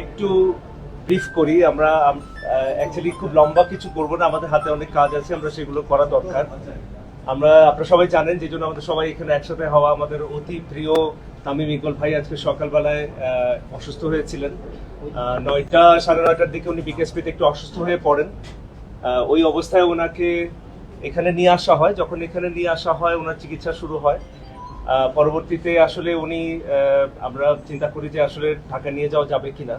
একটু ব্রিফ করি, আমরা অ্যাকচুয়ালি খুব লম্বা কিছু করব না, আমাদের হাতে অনেক কাজ আছে, আমরা সেগুলো করা দরকার। আমরা, আপনারা সবাই জানেন যে জন্য আমাদের সবাই এখানে একসাথে হওয়া আমাদের অতি প্রিয় তামিম ইকবাল ভাই আজকে সকালবেলায় অসুস্থ হয়েছিলেন। নয়টা, সাড়ে নয়টার দিকে উনি বিকেএসপিতে একটু অসুস্থ হয়ে পড়েন। ওই অবস্থায় ওনাকে এখানে নিয়ে আসা হয়। যখন এখানে নিয়ে আসা হয়, ওনার চিকিৎসা শুরু হয়। পরবর্তীতে আসলে উনি আমরা চিন্তা করি যে আসলে ঢাকা নিয়ে যাওয়া যাবে কিনা।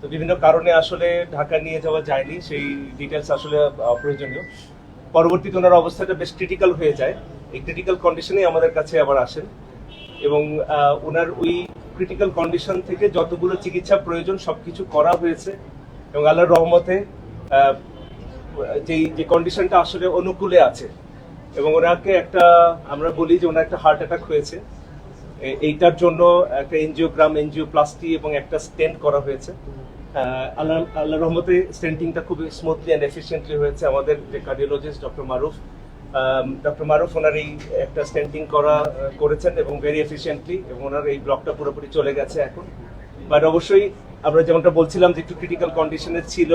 তো বিভিন্ন কারণে আসলে ঢাকা নিয়ে যাওয়া যায়নি, সেই ডিটেলস আসলে প্রয়োজনীয় পরবর্তীতে ওনার অবস্থাটা বেশ ক্রিটিক্যাল হয়ে যায়। এই ক্রিটিক্যাল কন্ডিশনেই আমাদের কাছে আবার আসেন। এবং ওনার ওই ক্রিটিক্যাল কন্ডিশন থেকে যতগুলো চিকিৎসা প্রয়োজন সব কিছু করা হয়েছে। এবং আল্লাহর রহমতে যেই, যে কন্ডিশনটা আসলে অনুকূলে আছে এবং ওনাকে একটা, আমরা বলি যে ওনার একটা হার্ট অ্যাটাক হয়েছে। এইটার জন্য একটা এনজিওগ্রাম এনজিওপ্লাস্টি এবং একটা স্টেন্ট করা হয়েছে। আল্লাহ আল্লাহ রহমতে স্টেন্টিংটা খুব স্মুথলি অ্যান্ড এফিসিয়েন্টলি হয়েছে আমাদের যে cardiologist doctor Maruf doctor Maruf ওনার এই একটা স্টেন্টিং করা, করেছেন এবং ভেরি এফিসিয়েন্টলি এবং ওনার এই ব্লকটা পুরোপুরি চলে গেছে এখন। বাট অবশ্যই আমরা যেমনটা বলছিলাম যে একটু ক্রিটিক্যাল কন্ডিশনে ছিল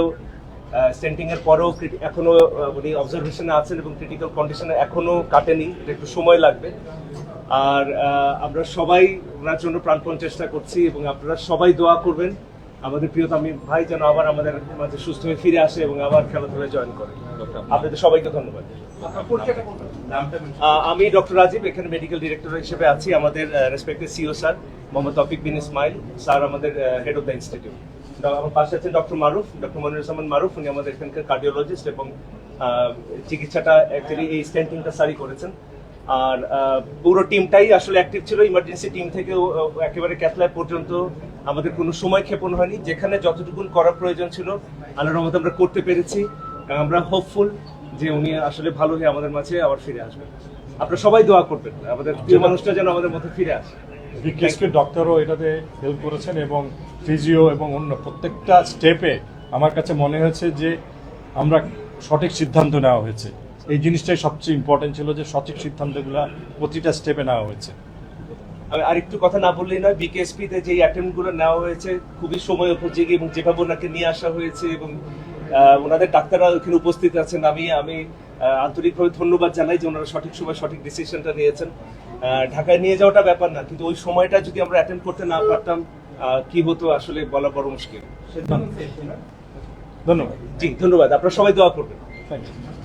স্টেন্টিং এর পরেও এখনও উনি অবজারভেশনে আছেন এবং ক্রিটিক্যাল কন্ডিশনে এখনও কাটেনি। একটু সময় লাগবে। আর আমরা সবাই ওনার জন্য প্রাণপণ চেষ্টা করছি এবং আপনারা সবাই দোয়া করবেন। আমাদের প্রিয় ভাই যেন আবার আমাদের মাঝে সুস্থ হয়ে ফিরে আসে এবং আবার খেলাধুলায় জয়েন করে। আপনাদের সবাইকে ধন্যবাদ। আমি ডক্টর রাজীব, এখানে মেডিকেল ডিরেক্টর হিসেবে আছি। আমাদের respected CEO sir, Mohammad Tafik bin Ismail sir, আমাদের হেড অফ দ্য ইনস্টিটিউট আমার পাশে আছেন ডক্টর মারুফ ডক্টর মনিরুজ্জামান মারুফ উনি আমাদের এখানকার কার্ডিওলজিস্ট এবং চিকিৎসাটা অ্যাকচুয়ালি এই স্ট্যান্টিংটা স্যারই করেছেন। আর পুরো টিমটাই আসলে অ্যাক্টিভ ছিল ইমার্জেন্সি টিম থেকে একেবারে ক্যাথলায় পর্যন্ত আমাদের কোনো সময় ক্ষেপণ হয়নি। যেখানে যতটুকু করা প্রয়োজন ছিল আল্লাহর রহমতে আমরা করতে পেরেছি। আমরা হোপফুল যে উনি আসলে ভালো হয়ে আমাদের মাঝে আবার ফিরে আসবেন। আপনারা সবাই দোয়া করবেন আমাদের প্রিয় মানুষটা যেন আমাদের মধ্যে ফিরে আসে। বিকেএসপি ডক্টরও এটাতে হেল্প করেছেন এবং ফিজিও এবং অন্য প্রত্যেকটা স্টেপে আমার কাছে মনে হয়েছে যে আমরা সঠিক সিদ্ধান্ত নেওয়া হয়েছে। এই জিনিসটাই সবচেয়ে ইম্পর্টেন্ট ছিল যে সঠিক সিদ্ধান্তগুলো প্রতিটা স্টেপে নেওয়া হয়েছে। আরেকটু কথা না বললেই নয়, বিকেএসপিতে যে অ্যাটেম্পগুলো নেওয়া হয়েছে, খুবই সময় উপযোগী এবং যেভাবে ওনাকে নিয়ে আসা হয়েছে এবং ওনাদের ডাক্তাররা ওখানে উপস্থিত আছেন। আমি আমি আন্তরিকভাবে ধন্যবাদ জানাই যে ওনারা সঠিক সময় সঠিক ডিসিশনটা নিয়েছেন। ঢাকায় নিয়ে যাওয়াটা ব্যাপার না কিন্তু ওই সময়টা যদি আমরা অ্যাটেন্ড করতে না পারতাম কি হতো আসলে বলা বড় মুশকিল। ধন্যবাদ। জি ধন্যবাদ। আপনারা সবাই দোয়া করবেন। Thank you